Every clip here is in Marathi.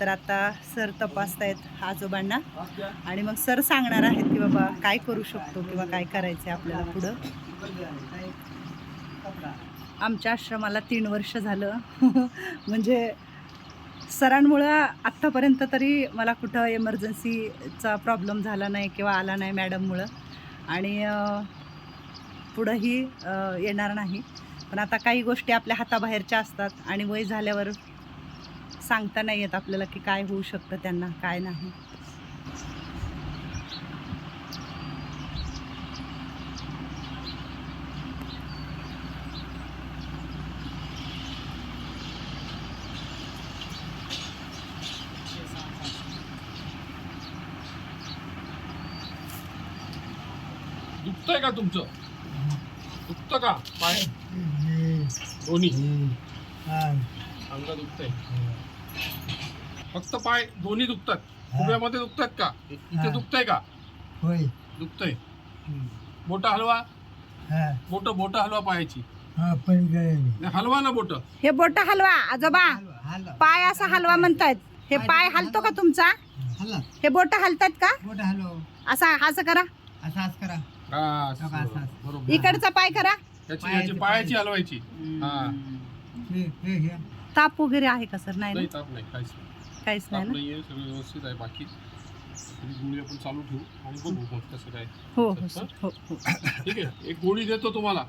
तर आता सर तपासतायत आजोबांना आणि मग सर सांगणार आहेत की बाबा काय करू शकतो किंवा काय करायचं आहे आपल्याला पुढं. आमच्या आश्रमाला तीन वर्ष झालं. म्हणजे सरांमुळं आत्तापर्यंत तरी मला कुठं एमर्जन्सीचा प्रॉब्लेम झाला नाही किंवा आला नाही मॅडममुळं आणि पुढंही येणार नाही. पण आता काही गोष्टी आपल्या हाताबाहेरच्या असतात आणि वय झाल्यावर सांगता नाही येत आपल्याला की काय होऊ शकतं त्यांना काय नाही. दुखतंय का तुमचं? दुखतं का? पाय? दोन्ही. अंग दुखतंय. फक्त पाय दोन्ही दुखतात. खुब्यामध्ये दुखतात का? इथे. दुखतंय का? होय. दुखतंय. बोट हलवा. हा. बोट बोट हलवा पायाची हा पण काय नाही, हलवा ना बोट. हे बोट हलवा आजोबा. पाय असा हलवा म्हणतायत. हे पाय हलतो का तुमचा? हल्ला हे बोट हलतात का? मोठा हॅलो असा असं करा. असा करा. हा, असं, असं. बरोबर. इकडचा पाय करा. याची याची पायाची. हलवायची. हा. हे हे हे. ताप वगैरे आहे का सर? नाही ना? नाही ताप नाही काहीच नाही. काहीच नाही ताप ना? नाहीये सगळं व्यवस्थित आहे बाकी तरी गोळी आपण चालू ठेवू आणि बघू मग कसं काय हो हो सर. हो हो. ठीक आहे एक गोळी देतो तुम्हाला.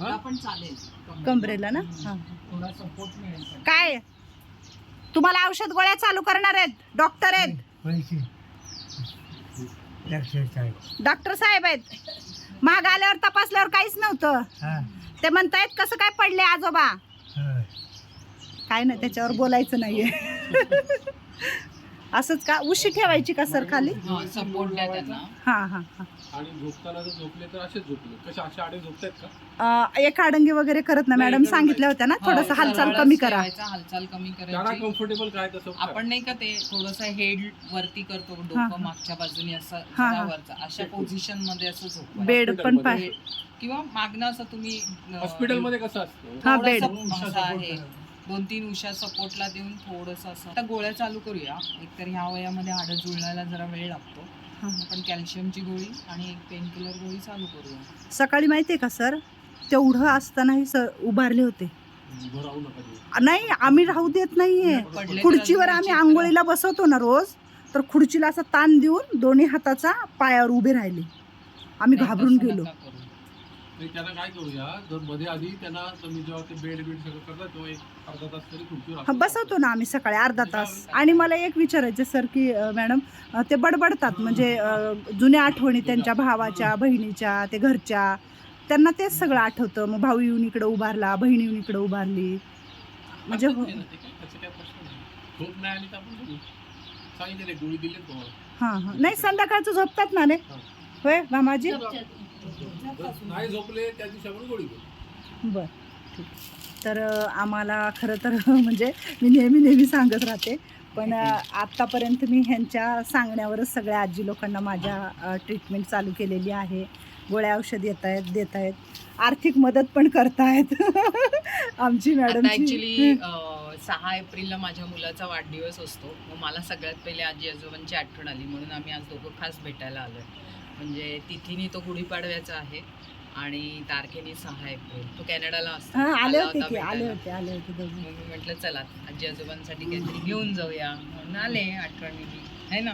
हा? कमरेला. ना? हा. थोडा सपोर्ट मिळेल काय? तुम्हाला औषध गोळ्या चालू करणार आहेत. डॉक्टर आहेत. पैसे लक्ष काय डॉक्टर साहेब आहेत. महाग आल्यावर तपासल्यावर काहीच नव्हतं. हा. ते म्हणतायत कसं काय पडले आजोबा. काय नाही त्याच्यावर बोलायचं नाहीये. असंच का? उशी ठेवायची का सर खाली? सपोर्ट द्या त्यांना. हा हा हा. आणि झोपताना जर झोपले तर असेच झोपले. कसे असे आडे झोपतायत का? अं, एक आडंगी वगैरे करत ना मॅडम सांगितल्या होत्या ना थोडस हालचाल कमी करा. हालचाल कमी कम्फर्टेबल काय. आपण नाही का ते थोडस हेड वरती करतो डोकं. मागच्या बाजूने असं अशा पोझिशनमध्ये असं. बेड पण हॉस्पिटलमध्ये. किंवा मागणं असं तुम्ही हॉस्पिटलमध्ये कसं असतं? हा, बेड. आहे दोन तीन उशा सपोर्टला देऊन थोडस असं. आता गोळ्या चालू करूया. एकतर ह्या वयामध्ये हाडं जुळण्याला जरा वेळ लागतो. हा. आपण कॅल्शियमची गोळी आणि एक पेन किलर गोळी चालू करूया. सकाळी माहितीये का सर? तेवढं असतानाही सर उभारले होते. उभं राहू नका तुम्ही. नाही आम्ही राहू देत नाहीये. खुर्चीवर आम्ही. आंघोळीला बसवतो ना रोज तर खुर्चीला असा ताण देऊन दोन्ही हाताचा पायावर उभे राहिले. आम्ही घाबरून गेलो. नाही, त्यांना काय करूया? जर मध्ये आधी त्यांना तुम्ही जेव्हा ते बेड बेड सगळं करता तेव्हा एक अर्धा तास तरी खुर्चीवर हा, असं बसवतो ना आम्ही सकाळी अर्धा तास. आणि मला एक विचारायचं सर की अं, मॅडम अं, ते बडबडतात म्हणजे अं, जुन्या आठवणी त्यांच्या भावाच्या बहिणीच्या ते घरच्या त्यांना तेच सगळं आठवतं. मग भाऊ येऊन इकडं उभारला बहीण येऊन इकडं उभारली. म्हणजे हो- हरकत नाही ना, ते काय, त्याचं काय प्रश्न नाही. झोप नाही आली तर आपण बघू. सांगितलं ते गोळी दिली तुम्हाला हां हां. नाही संध्याकाळचं झोपतात ना रे? होय मामाजी? नाही झोपले त्या दिवशी आपण गोळी घेऊ बर ठीक. तर आम्हाला खरं तर म्हणजे मी नेहमी नेहमी सांगत राहते. पण आत्तापर्यंत मी ह्यांच्या सांगण्यावरच सगळ्या आजी लोकांना माझ्या ट्रीटमेंट चालू केलेली आहे. गोळ्या औषध येत आहेत देत आहेत. आर्थिक मदत पण करतायत आमची आता मॅडमची. ऍक्च्युली सहा एप्रिलला माझ्या मुलाचा वाढदिवस असतो. मग मला सगळ्यात पहिले आजी आजोबांची आठवण आली. म्हणून आम्ही आज दोघं खास भेटायला आलोय. म्हणजे तिथीने तो गुढीपाडव्याचा आहे आणि तारखेने सहा एप्रिल. तो कॅनडाला असतो. हां आले आला होते होता की आले भेटायला. होते आले होते दोघे. मग मी म्हटलं चला आजी आजोबांसाठी काहीतरी घेऊन जाऊया. म्हणून आले आठवणीने. है ना?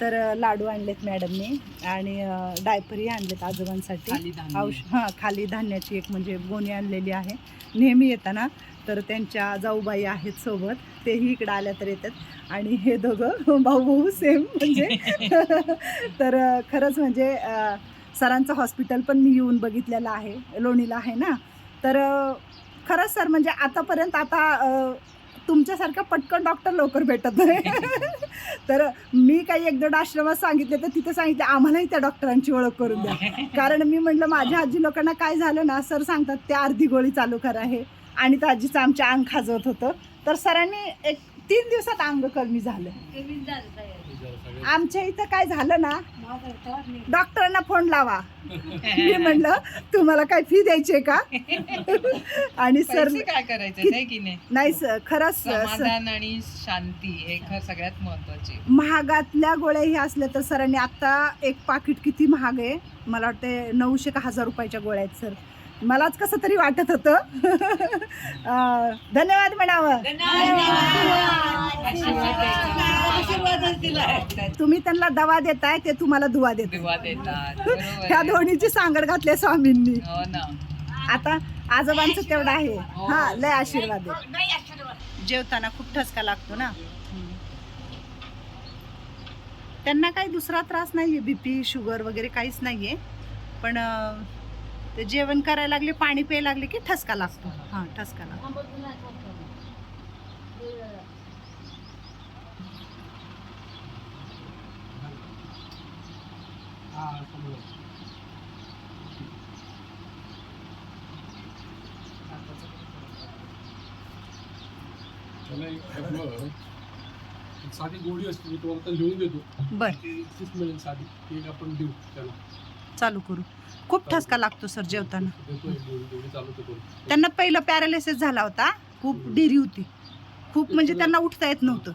तर लाडू आणलेत मॅडमने आणि डायपरही आणलेत आजोबांसाठी. औष हां खाली धान्याची एक म्हणजे गोणी आणलेली आहे. नेहमी येताना तर त्यांच्या जाऊबाई आहेत सोबत. तेही इकडं आल्या तर येतात. आणि हे दोघं भाऊ भाऊ सेम म्हणजे. तर खरंच म्हणजे सरांचं हॉस्पिटल पण मी येऊन बघितलेलं आहे. लोणीला आहे ना. तर खरंच सर म्हणजे आतापर्यंत आता तुमच्यासारखा पटकन डॉक्टर लवकर भेटत नाही. तर मी काही एक दोन आश्रमात सांगितले तर तिथे सांगितले आम्हालाही त्या डॉक्टरांची ओळख करून द्या. कारण मी म्हटलं माझ्या आजी लोकांना काय झालं ना सर सांगतात त्या अर्धी गोळी चालू करा आहे आणि त्या आजीचं आमच्या अंग खाजवत होतं. तर सरांनी एक तीन दिवसात अंग कमी झालं. आमच्या इथं काय झालं ना डॉक्टरांना फोन लावा. मी म्हणलं तुम्हाला काय फी द्यायची आहे का? आणि सर पैसे काय करायचे नाही की नाही? नाही सर खरंच सर समाधान आणि शांती हे खरं सगळ्यात महत्त्वाचे महागातल्या गोळ्याही असल्या तर सरांनी आत्ता एक पाकिट किती महाग आहे? मला वाटते नऊशे का हजार रुपयाच्या गोळ्या आहेत सर. मलाच कसं तरी वाटत होतं. धन्यवाद म्हणावं. तुम्ही त्यांना दवा देताय ते तुम्हाला दुवा देत देतात ह्या आहे. दोन्हीची सांगड घातली स्वामींनी. हो ना. आता आजोबांचं तेवढं आहे. हो. हा लय आशीर्वाद आहे. जेवताना खूप ठसका लागतो ना. त्यांना काही दुसरा त्रास नाहीये बीपी शुगर वगैरे काहीच नाहीये. पण ते जेवण करायला लागले पाणी प्यायला लागले की ठसका लागतो हा ठसका लागतो साधी गोळी असते मी तुम्हाला लिहून देतो बरं तीच मिळेल साधी ते एक आपण देऊ त्याला चालू करू. खूप ठसका लागतो सर जेवताना. त्यांना पहिलं पॅरालिसिस झाला होता. खूप डेरी होती. खूप म्हणजे त्यांना उठता येत नव्हतं.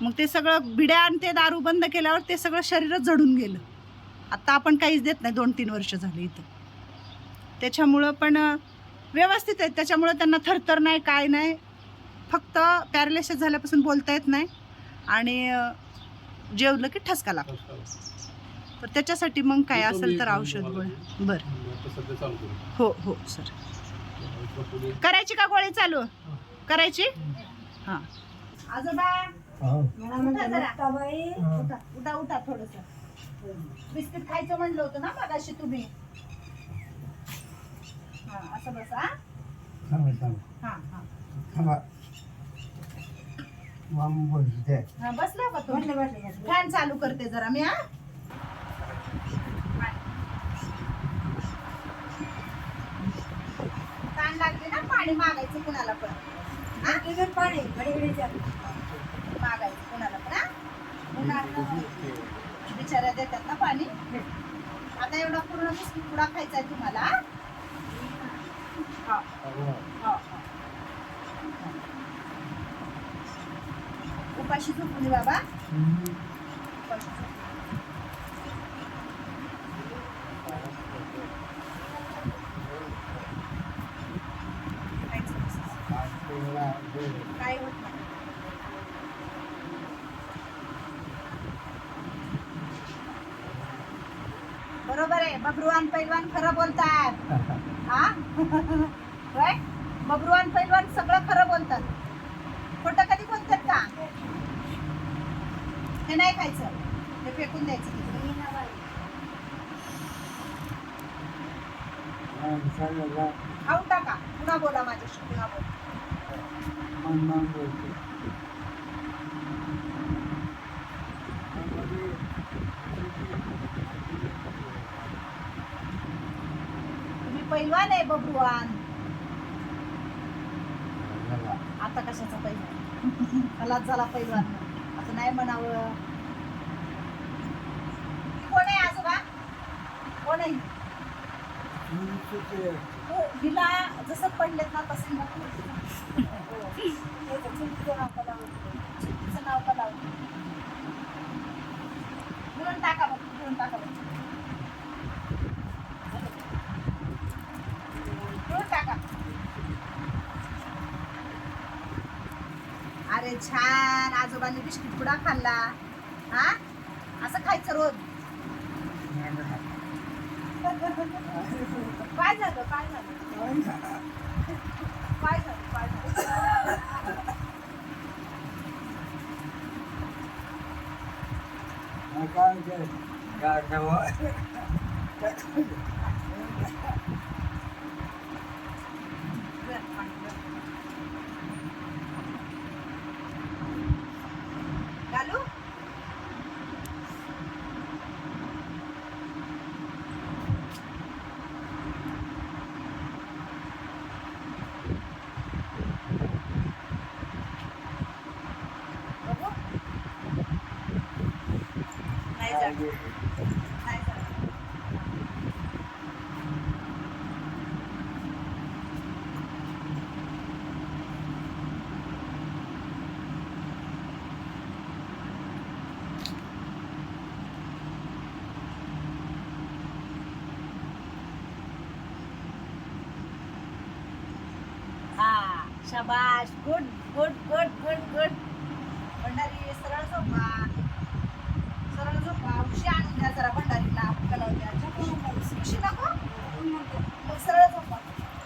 मग ते सगळं बिड्या आणि ते दारू बंद केल्यावर ते सगळं शरीरच जडून गेलं. आता आपण काहीच देत नाही दोन तीन वर्ष झाले इथं. त्याच्यामुळं पण व्यवस्थित आहे. त्याच्यामुळं त्यांना थरथर नाही काय नाही. फक्त पॅरालिसिस झाल्यापासून बोलता येत नाही. आणि जेवलं की ठसका लागतो. त्याच्यासाठी मग काय असेल तर औषध. गोळ्या बरं. हो हो सर. करायची का गोळी चालू? करायची? हां. आजोबा उठा जरा. उठा उठा. उठा थोडस. बिस्किट खायचं म्हणलं होतं ना मगाशी तुम्ही. हा असं बसा हा. हा हा. बसला का तुम्ही फॅन चालू करते जरा मी हा ताण लागले ना पाणी मागायचं कुणाला पण हा? मागायचं कुणाला पण हा? बिचाऱ्या देतात ना पाणी आता एवढा पूर्ण बिस्किट पुडा खायचा आहे तुम्हाला हा? हा. हा, हा. उपाशी झोपून बाबा उपाशी झोपून. खायचं तसंच. काय होत नाही बरोबर आहे. बबरुवान पैलवान खरं बोलतात. हा? होय? बबरुवान पैलवान सगळं खरं बोलतात खोटं कधी बोलतात का हे नाही खायचं ते फेकून द्यायचं तिकडे. खाऊन टाका पुन्हा बोला माझ्याशी पुन्हा बोला तुम्ही पैलवान आहे बबरुवान आता कशाचा पैलवान मलाच झाला पैलवान असं नाही म्हणावं कोण आहे आजोबा कोण आहे हो, हिला जसं पडलेत ना तसं. हो. नाव का लावलं? टाका बघ, टाका बघ. छान आजोबांनी बिस्किट पुडा खाल्ला. हा? असं खायचं रोज. काय झालं? काय झालं? काय झालं? काय झालं? बरं, पाणी बरं. घालू बघू नाही जा नाही जा हा शाबाश good good good good good. Bhandari सरळ झोपा सरळ झोपा उशी आणून द्या जरा भंडारीला कलवत्या झोपू उशी नको. मग सरळ झोपा.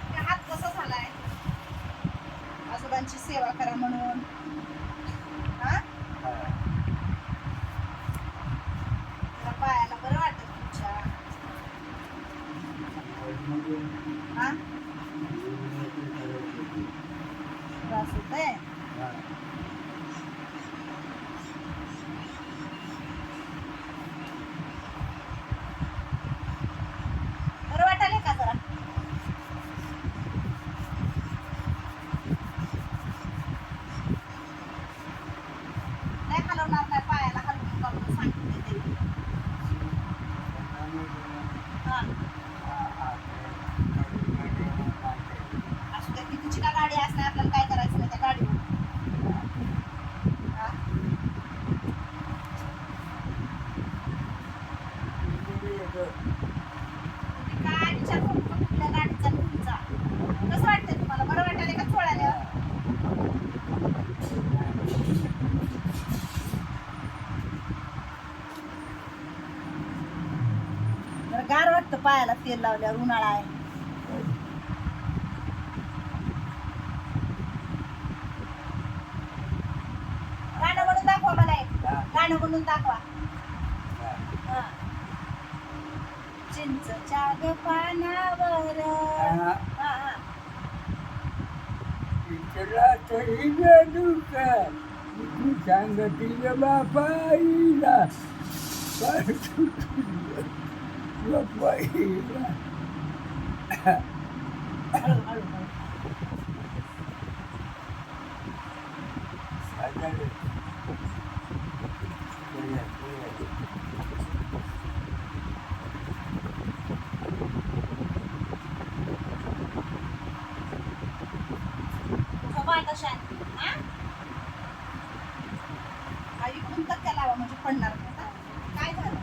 ते हात कसा झालाय? आजोबांची सेवा करा म्हणून हा जरा पायाला बरं वाटत तुमच्या हा त्रास होत आहे बरं वाटायला का जरा नाही हलवणार नाही पायाला हलवून नका म्हणून सांगितले ते हा असू द्या की तुझी का गाडी असणार आपल्याला काय करायचं नाही त्या गाडीवर हा? तुम्ही काय विचार करू नका कुठल्या गाडीचा आणि तुमचा कसं वाटतंय तुम्हाला बरं वाटायला का चोळायला जरा गार वाटतं पायाला तेल लावल्यावर उन्हाळा आहे. गाणं म्हणून दाखवा मला एक. गाणं म्हणून दाखवा. चिंचच्या ग पानावर. हा, हा. सांगतील बापाईला बापाईला हळू हळू हळू झोपा आता शांत हा? हा, इकडून धक्का लावा म्हणजे पडणार नाही हा? काय झालं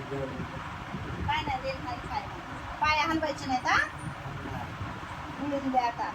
काय नाही रेल नाही काय नाही. पाया हलवायचे नाहीत आता.